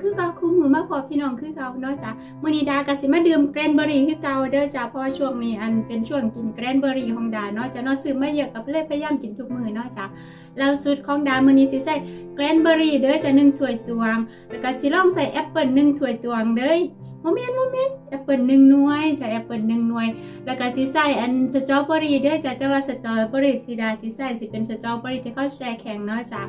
คือเก่าคู่มือมาพอพี่น้องคือเก่าเนาะจ้ะมื้อนี้ดาก็สิมาดื่มแกรนเบอรี่คือเก่าเด้อจ้ะเพราะว่าช่วงนี้อันเป็นช่วงกินแกรนเบอรี่ของดาเนาะจ้ะเนาะซื้อมาเยอะก็เลยพยายามกินทุกมื้อเนาะจ้ะแล้วสูตรของดามื้อนี้สิใส่แกรนเบอรี่เด้อจ้ะ1ถ้วยตวง แล้วก็สิลองใส่แอปเปิล1ถ้วยตวงเด้อโมเมนต์โมเมนต์แอปเปิล1หน่วยจ้ะแอปเปิล1หน่วย แล้วก็สิใส่อันสตรอเบอรี่เด้อจ้ะแต่ว่าสตรอเบอรี่ที่ดาสิใส่สิเป็นสตรอเบอรี่ที่เขาแช่แข็งเนาะจ้ะ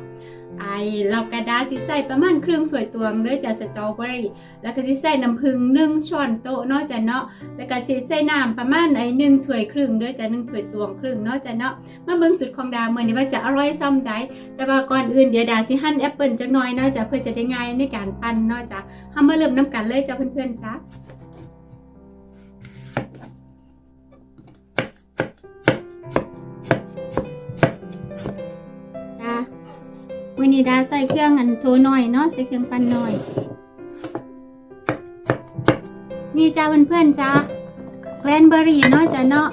ไอเรากระดาษสิใส่ประมาณครึ่งถ้วยตวงเด้อจากสตรอเบอรี่แล้วก็สิใส่น้ำผึ้งหนึ่งช้อนโต๊ะเนาะจ้ะเนาะแล้วก็สิใส่น้ำประมาณไอหนึ่งถ้วยครึ่งเด้อจ้ะหนึ่งถ้วยตวงครึ่งเนาะจ้ะเนาะมาเบิ่งสูตรของดาเมื่อนี้ว่าจะอร่อยซ้ำใดแต่ว่าก่อนอื่นเดี๋ยวดาสิหั่นแอปเปิลจักหน่อยเนาะจ้ะเพื่อจะได้ง่ายในการปั้นเนาะจ้ะเฮามาเริ่มน้ำกันเลยจ้ะเพื่อนๆจ้ะ วันนี้ดาใส่เครื่องอันโทน่อยเนาะใส่เครื่องปั้นหน่อย นี่จ้าเพื่อนๆจ้าแกลนเบอรี่เนาะจ้าเนาะ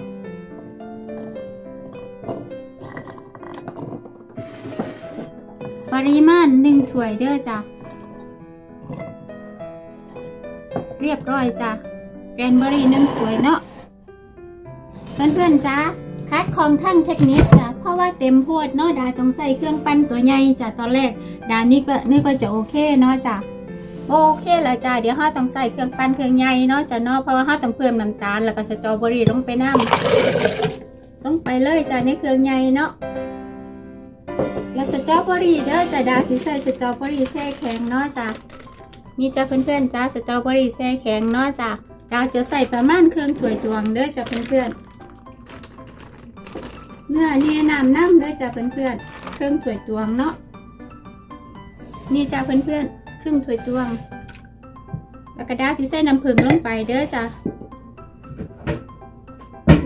ปริมาณหนึ่งถ้วยเด้อจ้าเรียบร้อยจ้าแกลนเบอรี่หนึ่งถ้วยเนาะเพื่อนๆจ้าคัดของทั้งเทคนิคจ้ะ เพราะว่าเต็มโพดเนาะดาต้องใส่เครื่องปั้นตัวใหญ่จ้ะตอนแรกดานี่ก็นี่ก็จะโอเคเนาะจ้ะโอเคล้วจ้ะเดี๋ยวห้าต้องใส่เครื่องปั้นเครื่องใหญ่เนาะจ้ะเนาะเพราะว่าห้าต้องเพิ่มน้ำตาลแล้วก็สตรอเบอรี่ลงไปน้ำต้องไปเลยจ้ะในเครื่องใหญ่เนาะแล้วสตรอเบอรี่เด้อจ้ะดาที่ใส่สตรอเบอรี่แช่แข็งเนาะจ้ะนี่จ้ะเพื่อนๆจ้ะสตรอเบอรี่แช่แข็งเนาะจ้ะดาจะใส่ประมาณเครื่องถ้วยตวงเด้อจ้ะเพื่อนๆ เนื้อนี่น้ำน้ำเด้อจ้ะเพื่อนๆเครื่องถ้วยตวงเนาะนี่จ้ะเพื่อนๆครึ่งถ้วยตวงแล้วก็ดาสิใส่น้ำผึ้งลงไปเด้อจ้ะ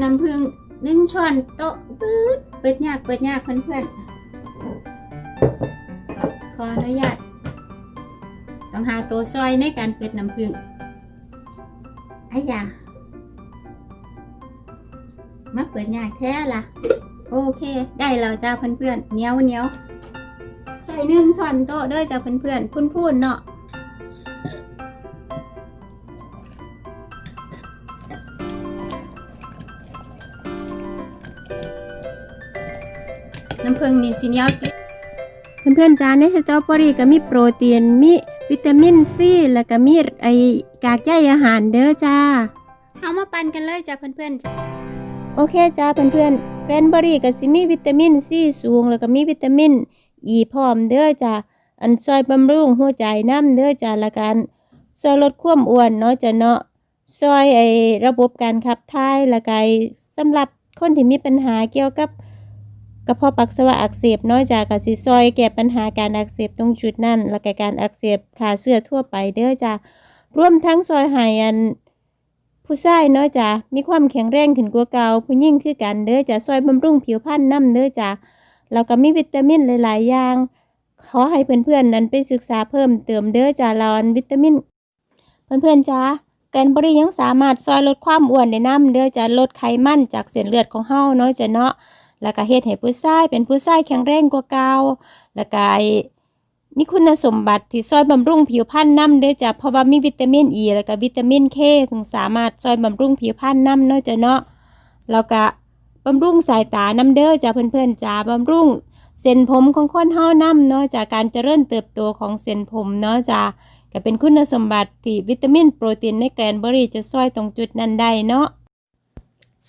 น้ำผึ้งหนึ่งช้อนโต๊ะปื๊ดเปิดยากเปิดยากเพื่อนๆขออนุญาตต้องหาตัวซอยในการเปิดน้ำผึ้งไอ้ยามาเปิดยากแท้ล่ะ โอเค ได้แล้วจ้าเพื่อนๆเหนียวเหนียวใส่หนึ่งช้อนโต๊ะเด้อจ้าเพื่อนๆพุ่นๆเนาะน้ำผึ้งนี่สีเหนียวติเพื่อนๆจ้าในสตรอเบอรี่ก็มีโปรตีนมีวิตามินซีแล้วก็มีไอกากใยอาหารเด้อจ้าเอามาปั่นกันเลยจ้าเพื่อนๆจ้า โอเคจ้าเพื่อนๆแกรนเบอรี่ก็สิมีวิตามินซีสูงแล้วก็มีวิตามินอีพร้อมเด้อจ้าอันซอยบำรุงหัวใจน้ำเด้อจ้าและกันซอยลดความอ้วนเนาะจ้ะเนาะซอยไอระบบการขับถ่ายและก็ไอ้สำหรับคนที่มีปัญหาเกี่ยวกับกระเพาะปัสสาวะอักเสบเนาะจ้าก็สิซอยแก้ปัญหาการอักเสบตรงจุดนั้นและกการอักเสบขาเสื้อทั่วไปเด้อจ้ารวมทั้งซอยหายัน ผู้ชายเนาะจ้ะมีความแข็งแรงขึ้นกว่าเก่าผู้หญิงคือกันเด้อจ้ะซอยบำรุงผิวพรรณน้ำเด้อจ้ะแล้วก็มีวิตามินหลาย ๆ อย่าง ขอให้เพื่อนๆนั้นไปศึกษาเพิ่มเติมเด้อจ้ะเราอันวิตามิน เพื่อนๆจ้ะแกนบริยังสามารถซอยลดความอ้วนได้น้ำเด้อจ้ะลดไขมันจากเส้นเลือดของเฮาเนาะจ้ะเนาะแล้วก็เฮ็ดให้ผู้ชายเป็นผู้ชายแข็งแรงกว่าเก่าแล้วก็ ไอ้มีคุณสมบัติที่ช่วยบำรุงผิวพรรณน้ำเด้อจ้ะเพราะว่ามีวิตามินอ e ีแล้วก็วิตามินเคถึงสามารถช่วยบำรุงผิวพรรณน้ำเนาะจ้ะเนาะแล้วก็บำรุงสายตาน้ำเด้อจ้ะเพื่อนๆจ้าบำรุงเส้นผมของคนเฮาน้ำเนาะจากการเจริญเติบโตของเส้นผมเนาะจ้ะก็เป็นคุณสมบัติที่วิตามินโปรตีนในแกรนเบอรี่จะช่วยตรงจุดนั้นได้เนาะ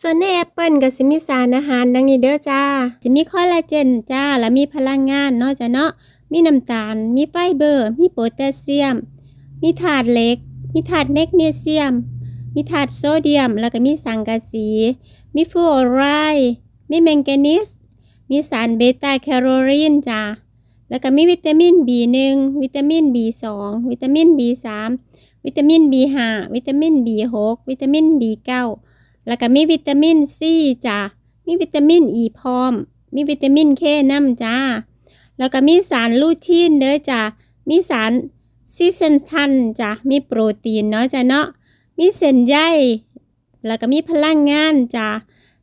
ส่วนในแอปเปิลก็สิมีสารอาหารดังนี้เด้อจ้าจะมีคอลลาเจนจ้า และมีพลังงานเนาะจ้ะเนาะ มีน้ำตาล มีไฟเบอร์ มีโพแทสเซียม มีถาดเหล็ก มีถาดแมกนีเซียม มีถาดโซเดียม แล้วก็มีสังกะสี มีฟลูออไรด์มีแมงกานีสมีสารเบต้าแคโรทีนจ้าแล้วก็มีวิตามิน B1 วิตามิน B2 วิตามิน B3 วิตามิน B5 วิตามิน B6 วิตามิน B9 แล้วก็มีวิตามิน C จ้ามีวิตามิน E พร้อม มีวิตามิน K น้ำจ้า แล้วก็มีสารลูทีนเด้อจ้ะมีสารซิเซนทันจ้ะมีโปรตีนเนาะจ้ะเนาะมีเส้นใยแล้วก็มีพลังงานจ้ะ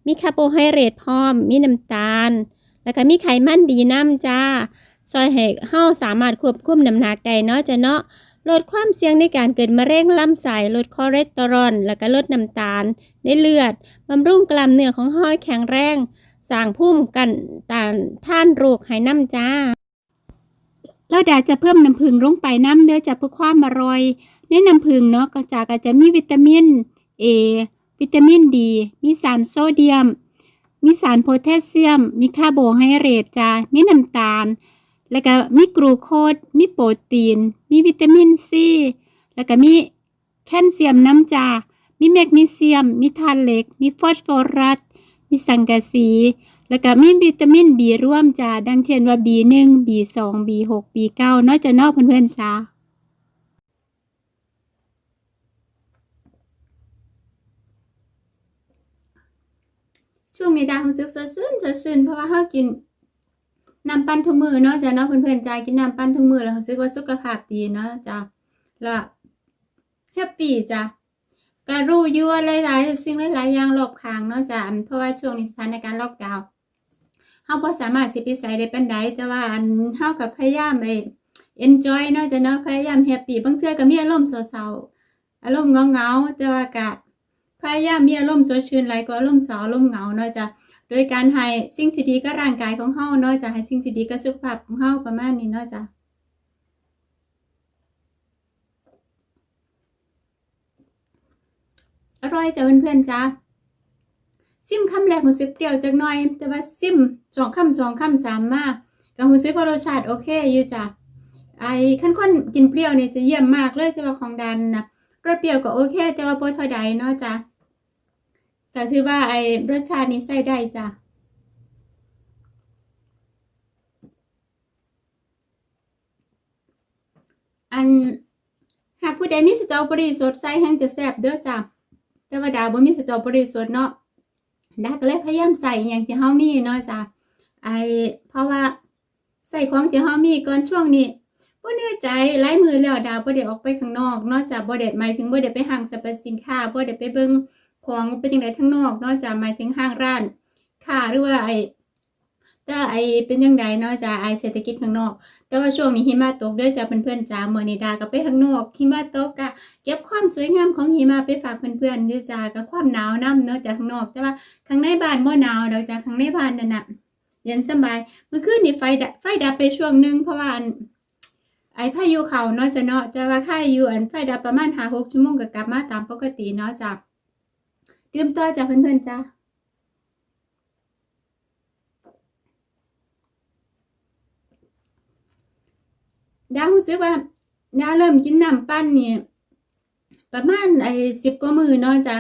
มีคาร์โบไฮเดรตพร้อม มีน้ำตาล แล้วก็มีไขมันดีน้ำจ้าซอยให้เฮาสามารถควบคุมน้ำหนักได้เนาะจ้ะเนาะลดความเสี่ยงในการเกิดมะเร็งลำไส้ลดคอเลสเตอรอลแล้วก็ลดน้ำตาลในเลือดบำรุงกล้ามเนื้อของเฮาให้แข็งแรง สร้างภูมิกันตานท่านโรคให้น้ำจ้า แล้วดาจะเพิ่มน้ำผึ้งลงไปน้ำเด้อจะเพื่อความอร่อยในน้ำผึ้งเนาะก็จากจะมีวิตามิน A วิตามินดี มีสารโซเดียม มีสารโพแทสเซียม มีคาร์โบไฮเดรตจ้ามีน้ำตาล แล้วก็มีกรูโคสมีโปรตีน มีวิตามินซี แล้วก็มีแคลเซียมน้ำจามีแมกนีเซียม มีธาตุเหล็ก มีฟอสฟอรัส มีสังกะสี แล้วก็มีวิตามิน B ร่วมจ้าดังเช่นว่า B1 B2 B6 B9 เนอกจากนอกเพื่อนๆจ้าช่วงนี้ดารู้สึกสดชื่นสดชื่นเพราะว่าเฮากินน้ำปั้นทุกมือเนาะจ้ะเนาะเพื่อนๆจ้ากินน้ำปั้นทุกมือแล้วรู้สึกว่าสุขภาพดีเนาะจ้ะแล้วแฮปปี้จ้ะ ก็รู้ยู่วหลายๆสิ่งหลายๆอย่างรอบข้างเนาะจ้ะเพราะว่าช่วงนี้สถานการณ์ล็อกดาวน์เฮาบ่สามารถสิไปไสได้ปานใดแต่ว่าอันเฮาก็พยายามไป enjoy เนาะจ้ะเนาะพยายามแฮปปี้บางเทื่อก็มีอารมณ์เศร้าๆอารมณ์เหงาๆแต่ว่าก็พยายามมีอารมณ์สดชื่นหลายกว่าอารมณ์เศร้าอารมณ์เหงาเนาะจ้ะโดยการให้สิ่งที่ดีกับร่างกายของเฮาเนาะจ้ะให้สิ่งที่ดีกับสุขภาพของเฮาประมาณนี้เนาะจ้ะ อร่อยจ้ะเพื่อนๆจ้ะซิมคำแรกรู้สึกเปรี้ยวจักหน่อย แต่ว่าซิมสองคำสองคำสามมากก็รู้สึกว่ารสชาติโอเคอยู่จ้ะไอ้ขั้นคนกินเปรี้ยวเนี่ยจะเยี่ยมมากเลยแต่ว่าของดันนะรสเปรี้ยวก็โอเค แต่ว่าบ่เท่าใดเนาะจ้ะก็ถือว่าไอ้รสชาตินี้ใส่ได้จ้ะอันหากผู้ใดมีสตรอเบอรี่สดใส่แห้งจะแซ่บเด้อจ้ะ แต่ว่าดาบ่มีสตรอเบอรี่สดเนาะดาก็เลยพยายามใส่อย่างที่เฮามีเนาะจ้ะไอเพราะว่าใส่ของที่เฮามีก่อนช่วงนี้บ่แน่ใจไล่มือแล้วดาบ่ได้ออกไปข้างนอกเนาะจ้ะบ่ได้หมายถึงบ่ได้ไปห้างสรรพสินค้าบ่ได้ไปเบิ่งของเป็นจังไดข้างนอกเนาะจ้ะหมายถึงห้างร้านค่ะหรือว่าไอ แต่ไอเป็นจังไดเนาะจ้ะไอเศรษฐกิจข้างนอก แต่ว่าช่วงนี้หิมะตกด้วยจ้าเพื่อนๆจ้าเมื่อนี้ดาก็ไปข้างนอกหิมะตกกะเก็บความสวยงามของหิมะไปฝากเพื่อนๆด้วยจ้ากับความหนาวน้ำเนาะจากข้างนอก แต่ว่าข้างในบ้านบ่หนาวดอกจ้าข้างในบ้านนั่นน่ะเย็นสบายเมื่อคืนนี่ไฟดับไฟดับไปช่วงหนึงเพราะว่าไอ้พายุเขาเนาะจ้ะเนาะแต่ว่าค่าอยู่อันไฟดับประมาณห้าหกชั่วโมงก็กลับมาตามปกติเนาะจ้าดื่มต่อจ้าเพื่อนๆจ้า ดาวรู้สึกว่าดาวเริ่มกินน้ำปั้นนี่ประมาณไอ้สิบกว่ามือเนาะจ้ะ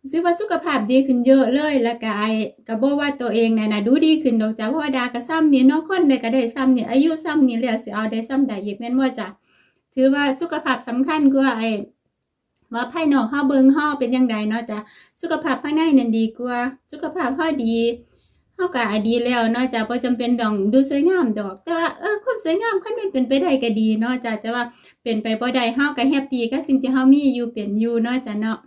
รู้สึกว่าสุขภาพดีขึ้นเยอะเลยแล้วก็ไอ้ก็บอกว่าตัวเองน่ะนะดูดีขึ้นดอกจ้ะเพราะว่าดาก็ซ้ำนี่เนาะคนใดก็ได้ซ้ำนี่อายุซ้ำนี่แล้วสิเอาได้ซ้ำได้อีกแม่นบ่าจ้ะถือว่าสุขภาพสำคัญกว่าไอ้ว่าภายนอกเฮาเบิงเฮาเป็นจังไดเนาะจ้ะสุขภาพภายในนั่นดีกว่า สุขภาพเฮาดี เฮาก็ดีแล้วเนาะจ้ะบ่จำเป็นต้องดูสวยงามดอก แต่ว่าเออความสวยงามคันมันเป็นไปได้ก็ดีเนาะจ้ะแต่ว่าเป็นไปบ่ได้เฮาก็แฮปปี้กับสิ่งที่เฮามีอยู่เป็นอยู่เนาะจ้ะเนาะ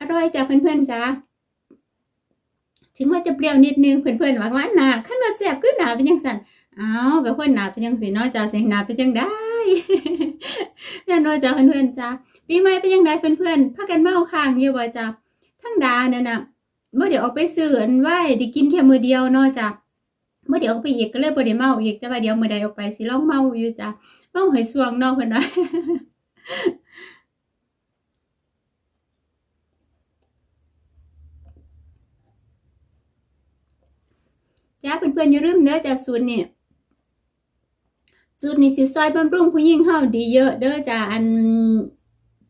อร่อยจ้ะเพื่อนๆจ้ะถึงว่าจะเปรี้ยวนิดนึงเพื่อนๆว่าว่าหนาคันว่าแซ่บคือหนาเป็นจังซั่นอ้าวก็คนหนาเป็นจังซี่เนาะจ้ะสิหนาเป็นจังได้ แน่นอนจ้ะเพื่อนๆจ้ะปีใหม่เป็นยังไงเพื่อนๆพากันเมาค้างอยู่บ่จ้ะทั้งดาเนี่ยนะเมื่อเดี๋ยวออกไปซื้ออันไว้ได้กินแค่มือเดียวเนาะจ้ะเมื่อเดี๋ยวออกไปอีกก็เลยบ่ได้เมาอีกแต่ว่าเดี๋ยวมื้อใดออกไปสิลองเมาอยู่จ้ะเมาให้สวงนาะเพิ่อนว่าจ้าเพื่อนๆอย่าลืมเด้อจ้ะสูตรนี่สู ตรนี่สิซอยบำรุงผู้หญิงเฮาดีเยอะเด้อจ้ะอัน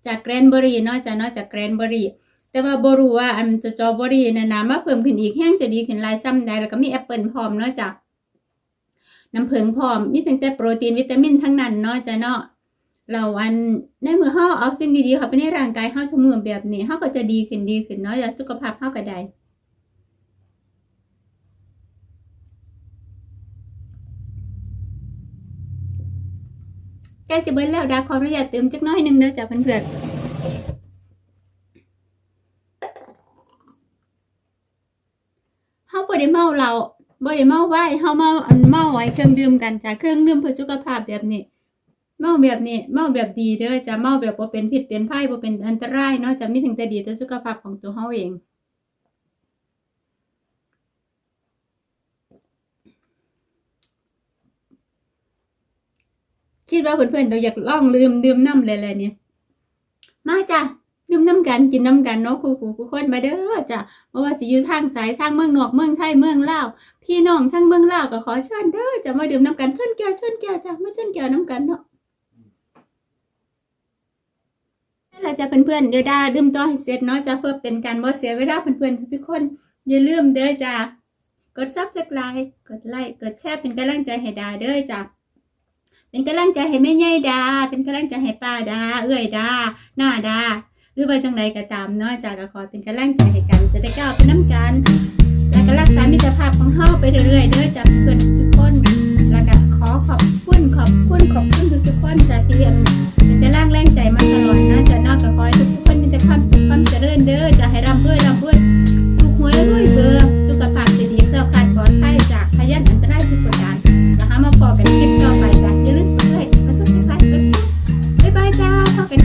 จากแกรนเบอรี่เนาะจ้ะเนาะจากแกรนเบอรี่แต่ว่าบรูว่าอันสตรอเบอรี่นะนะมาเพิ่มขึ้นอีกแห้งจะดีขึ้นลายซ้ำใดแล้วก็มีแอปเปิลพร้อมเนาะจ้ะน้ำผึ้งพร้อมมีเพียงแต่โปรตีนวิตามินทั้งนั้นเนาะจ้ะเนาะเราอันในมือเฮาเอาสิ่งดีๆเข้าไปในร่างกายเฮาทุกมื้อแบบนี้เฮาก็จะดีขึ้นดีขึ้นเนาะจ้ะสุขภาพเฮาก็ได้ ใกล้จะเบิ้ลแล้วดาความระยะเติมจักน้อยหนึ่งเด้อจ้ะเพื่อนๆเฮาบ่ได้เมาเหล่าบ่ได้เมาไว้เฮาเมาอันเมาไว้เครื่องดื่มกันจ้ะเครื่องดื่มเพื่อสุขภาพแบบนี้ เมาแบบนี้ เมาแบบดีเด้อจ้ะเมาแบบบ่เป็นผิดเป็นไพ่บ่เป็นอันตรายเนาะจ้ะมีถึงแต่ดีแต่สุขภาพของตัวเฮาเอง คิดว่าเพื่อนๆเราอยากล่องลืมดื่มน้ำเลยๆเนี่ยมาจ้ะดื่มน้ำกันกินน้ำกันเนาะครูครูครูคนมาเด้อจ้ะเพราะว่าสิอยู่ทางสายทางเมืองนอกเมืองไทยเมืองลาวพี่น้องทั้งเมืองลาวก็ขอเชิญเด้อจะมาดื่มน้ำกันเชนแก้วชนแก้วจ้ะมาชนแก้วน้ำกันเนาะเราจะเพื่อนๆเดี๋ยวดาดื่มต่อให้เสร็จเนาะจะเพื่อเป็นการบ่เสียเวลาเพื่อนๆทุกๆคนอย่าลืมเด้อจ้ะกดซับสไครต์กดไลค์กดแชร์เป็นกำลังใจให้ดาเด้อจ้ะ เป็นกำลังใจให้แม่ใหญ่ดา เป็นกำลังใจให้ป้าดา เอื้อยดา หน้าดา หรือว่าจังใดก็ตามเนาะจากก็ขอเป็นกำลังใจให้กันจะได้ก้าวไปน้ำกัน และก็รักษามิตรภาพของเฮาไปเรื่อยๆเด้อจากเพื่อน